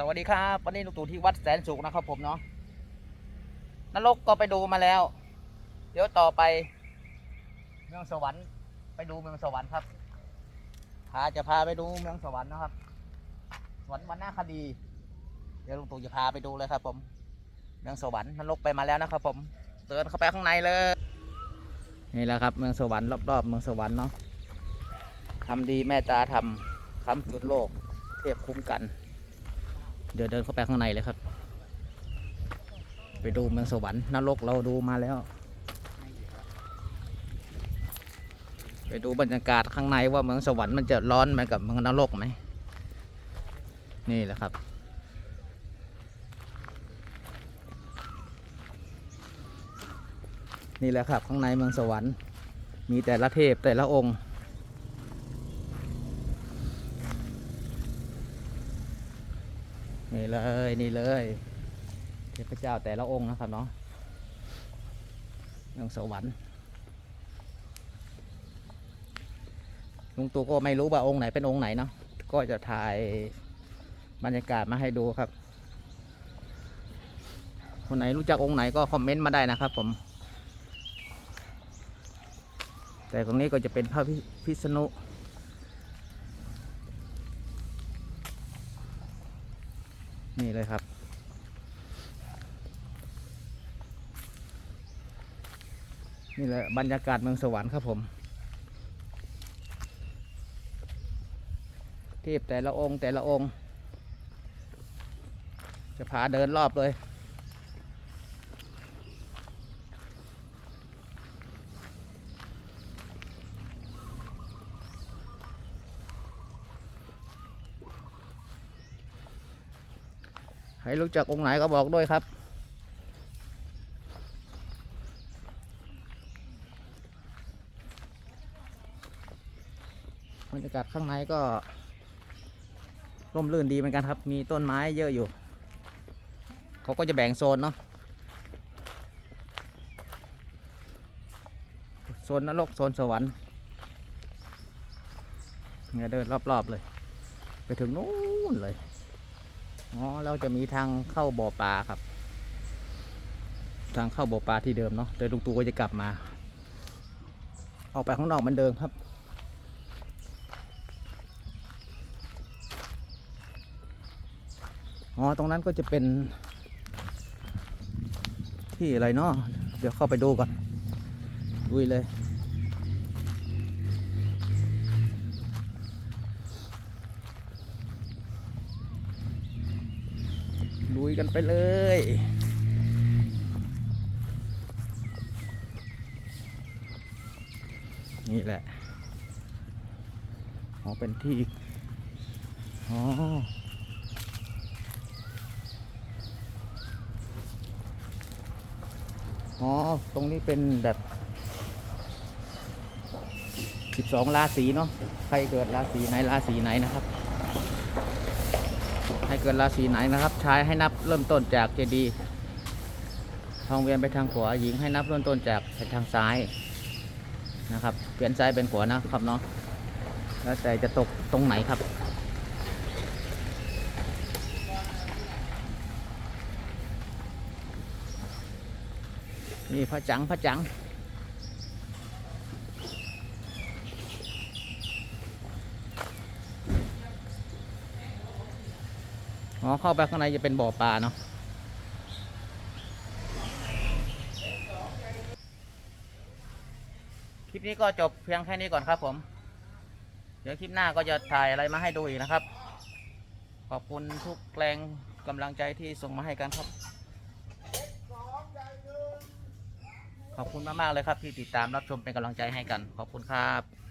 สวัสดีครับวันนี้ลุงตู่ที่วัดแสนสุขนะครับ ผมเนาะนรกก็ไปดูมาแล้ว เดี๋ยวต่อไป เมืองสวรรค์ ไปดูเมืองสวรรค์ครับพาจะพาไปดูเมืองสวรรค์นะครับ สวรรค์วันหน้าคดี เดี๋ยวลุงตู่จะพาไปดูเลยครับ ผม เมืองสวรรค์นรกไปมาแล้วนะครับ ผมเดินเข้าไปข้างในเลยนี่แหละครับ เมืองสวรรค์รอบๆเมืองสวรรค์เนาะทำดีแม่ตาทำคำจุดโลกเทพคุ้มกัน เดี๋ยวเดินเข้าไปข้างในเลยครับ ไปดูเมืองสวรรค์นรกเราดูมาแล้ว ไปดูบรรยากาศข้างในว่าเมืองสวรรค์มันจะร้อนเหมือนกับเมืองนรกไหมนี่แหละครับ นี่แหละครับข้างในเมืองสวรรค์ มีแต่ละเทพแต่ละองค์ นี่เลยนี่เลยเทพเจ้าแต่ละองค์นะครับเนาะองสวรรค์ลุงตู่ก็ไม่รู้ว่าองค์ไหนเป็นองค์ไหนเนาะก็จะถ่ายบรรยากาศมาให้ดูครับ คนไหนรู้จักองค์ไหนก็คอมเมนต์มาได้นะครับผม แต่ตรงนี้ก็จะเป็นพระพิพิษณุ นี่เลยครับ นี่แหละบรรยากาศเมืองสวรรค์ครับผม เทพแต่ละองค์แต่ละองค์ จะพาเดินรอบเลย ใครรู้จักองค์ไหนก็บอกด้วยครับ บรรยากาศข้างในก็ร่มรื่นดีเหมือนกันครับ มีต้นไม้เยอะอยู่ เขาก็จะแบ่งโซนเนาะ โซนนรกโซนสวรรค์เนี่ยเดินรอบๆเลย ไปถึงนู้นเลย อ๋อเราจะมีทางเข้าบ่อปลาครับ ทางเข้าบ่อปลาที่เดิมเนาะเดี๋ยวลุงตูก็จะกลับมา ออกไปข้างนอกเหมือนเดิมครับ อ๋อตรงนั้นก็จะเป็น ที่อะไรเนาะเดี๋ยวเข้าไปดูก่อนดุยเลย ยกันไปเลย นี่แหละอ๋อเป็นที่อ๋ออ๋อ ตรงนี้เป็นแบบ 12 ราศีเนาะ ใครเกิดราศีไหนราศีไหนนะครับ ให้เกิดราศีไหนนะครับ ชายให้นับเริ่มต้นจากเจดีย์ทองเวียนไปทางขวาหญิงให้นับเริ่มต้นจากไปทางซ้ายนะครับ เปลี่ยนซ้ายเป็นขวานะครับเนาะแล้วแต่จะตกตรงไหนครับนี่พระจังพระจัง อ๋อเข้าไปข้างในจะเป็นบ่อปลาเนาะคลิปนี้ก็จบเพียงแค่นี้ก่อนครับผม เดี๋ยวคลิปหน้าก็จะถ่ายอะไรมาให้ดูอีกนะครับ ขอบคุณทุกแรงกำลังใจที่ส่งมาให้กันครับ ขอบคุณมากๆเลยครับที่ติดตามรับชมเป็นกำลังใจให้กัน ขอบคุณครับ